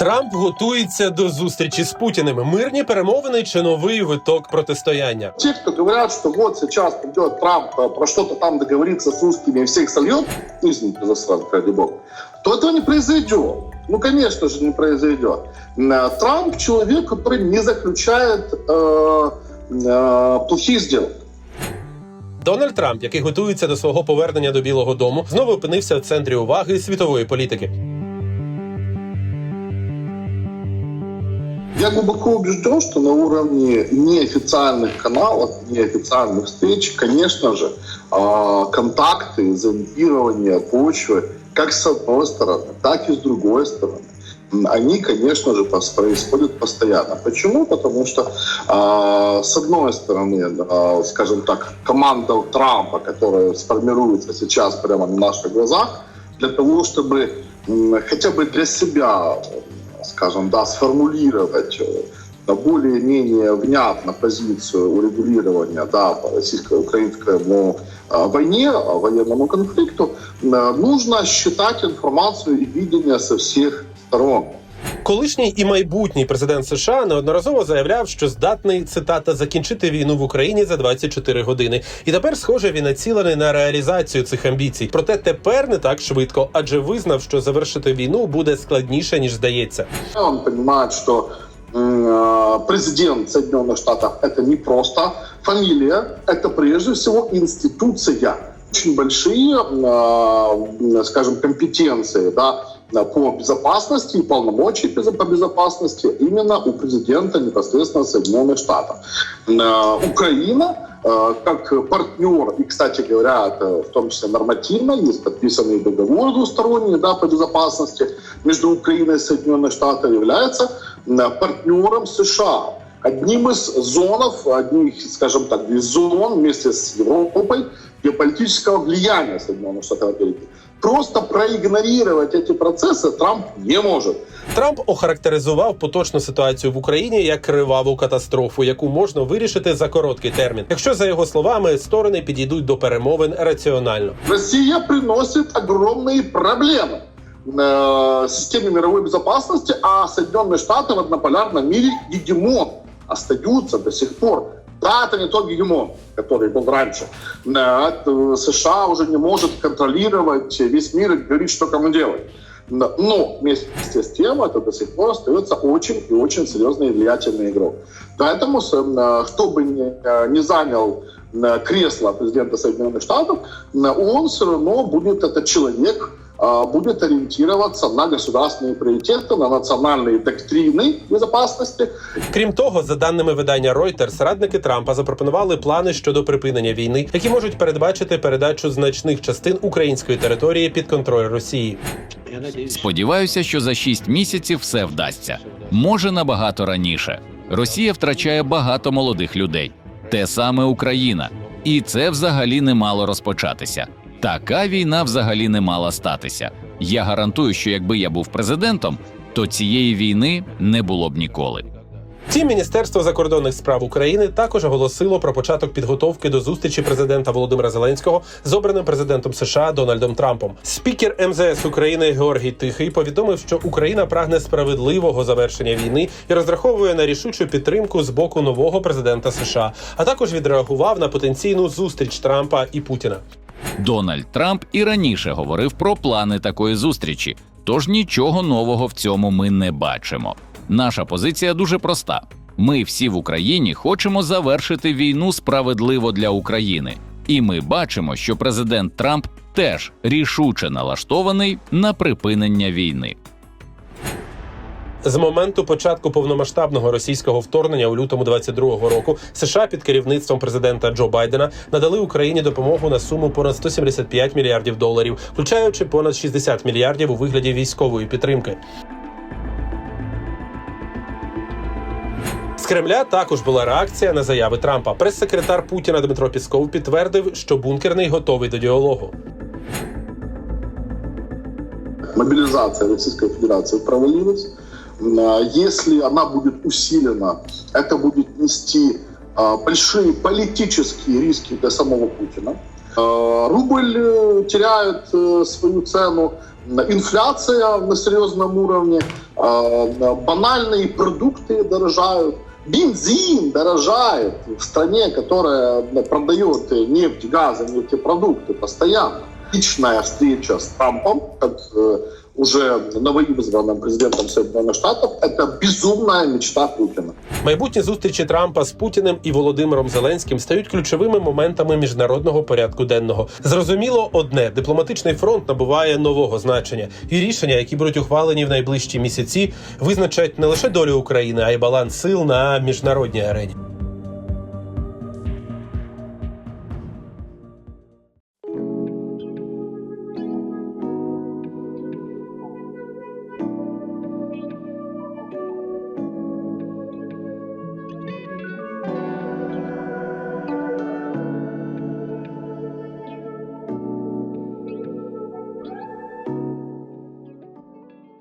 Трамп готується до зустрічі з Путіним. Мирні перемовини чи новий виток протистояння. Те, кто говорят, что вот сейчас придет Трамп э, про что-то там договориться с русскими и всех сольет, ну, извините за сразу, ради бога, то этого не произойдет. Ну, конечно же, не произойдет. Э, Трамп человек, который не заключает э, э, плохих сделок. Дональд Трамп, який готується до свого повернення до Білого Дому, знову опинився в центрі уваги світової політики. Я глубоко убежден, что на уровне неофициальных каналов, неофициальных встреч, конечно же, а, контакты, зондирование почвы, как с одной стороны, так и с другой стороны, они, конечно же, происходят постоянно. Почему? Потому что, а, с одной стороны, а, скажем так, команда Трампа, которая сформируется сейчас прямо на наших глазах, для того, чтобы хотя бы для себя скажем, да, сформулировать э, более-менее внятно позицию урегулирования да, по российско-украинскому э, войне, э, военному конфликту, э, нужно считать информацию и видение со всех сторон. Колишній і майбутній президент США неодноразово заявляв, що здатний цитата закінчити війну в Україні за 24 години. І тепер, схоже, він націлений на реалізацію цих амбіцій. Проте тепер не так швидко, адже визнав, що завершити війну буде складніше ніж здається. Он понимает, что м, э, президент Соединенных Штатов это не просто фамилия, это прежде всего институция. Очень большие, э, скажем, компетенции, да, по безопасности и полномочий по безопасности именно у президента непосредственно Соединенных Штатов. Э, Украина э, как партнер, и, кстати говоря, это в том числе нормативно, есть подписанный договор двусторонний да, по безопасности между Украиной и Соединенных Штатов, является партнером США. Одним из зонов, одних, скажем так, из зон вместе с Европой геополитического влияния Соединенных Штатов Америки. Просто проигнорировать эти процессы Трамп не может. Трамп охарактеризував поточну ситуацію в Україні як криваву катастрофу, яку можна вирішити за короткий термін. Якщо за його словами сторони підійдуть до перемовин раціонально. Россия приносит огромные проблемы э, системе мировой безопасности, а Соединенные Штаты в однополярном мире гегемон остаются до сих пор. Да, это не тот гегемон, который был раньше. Э, это США уже не может контролировать весь мир и говорить, что кому делать. Но вместе с тем это до сих пор остается очень и очень серьезный и влиятельный игрок. Поэтому, э, кто бы э, не занял э, кресло президента Соединенных Штатов, э, он все равно будет, этот человек, э, будет ориентироваться на государственные приоритеты, на национальные доктрины безопасности, Крім того, за даними видання Reuters, радники Трампа запропонували плани щодо припинення війни, які можуть передбачити передачу значних частин української території під контроль Росії. Сподіваюся, що за шість місяців все вдасться. Може набагато раніше. Росія втрачає багато молодих людей. Те саме Україна. І це взагалі не мало розпочатися. Така війна взагалі не мала статися. Я гарантую, що якби я був президентом, то цієї війни не було б ніколи. Втім, Міністерство закордонних справ України також оголосило про початок підготовки до зустрічі президента Володимира Зеленського з обраним президентом США Дональдом Трампом. Спікер МЗС України Георгій Тихий повідомив, що Україна прагне справедливого завершення війни і розраховує на рішучу підтримку з боку нового президента США, а також відреагував на потенційну зустріч Трампа і Путіна. Дональд Трамп і раніше говорив про плани такої зустрічі, тож нічого нового в цьому ми не бачимо. Наша позиція дуже проста: ми всі в Україні хочемо завершити війну справедливо для України, і ми бачимо, що президент Трамп теж рішуче налаштований на припинення війни. З моменту початку повномасштабного російського вторгнення у лютому 22-го року США під керівництвом президента Джо Байдена надали Україні допомогу на суму понад 175 мільярдів доларів, включаючи понад 60 мільярдів у вигляді військової підтримки. З Кремля також була реакція на заяви Трампа. Прес-секретар Путіна Дмитро Пісков підтвердив, що бункерний готовий до діалогу. мобилизация Российской Федерации провалилась. А Если она будет усилена, это будет нести а, большие политические риски для самого Путина. Э, Рубль э, теряет э, свою цену, инфляция на серьезном уровне, э, банальные продукты дорожают, бензин дорожает в стране, которая продает нефть, газ и нефтепродукты постоянно. Личная встреча с Трампом, как э, уже новоизбранным президентом Соединенных Штатов, это безумная мечта Путина. Майбутні зустрічі Трампа з Путіним і Володимиром Зеленським стають ключовими моментами міжнародного порядку денного. Зрозуміло, одне дипломатичний фронт набуває нового значення, і рішення, які будуть ухвалені в найближчі місяці, визначать не лише долю України, а й баланс сил на міжнародній арені.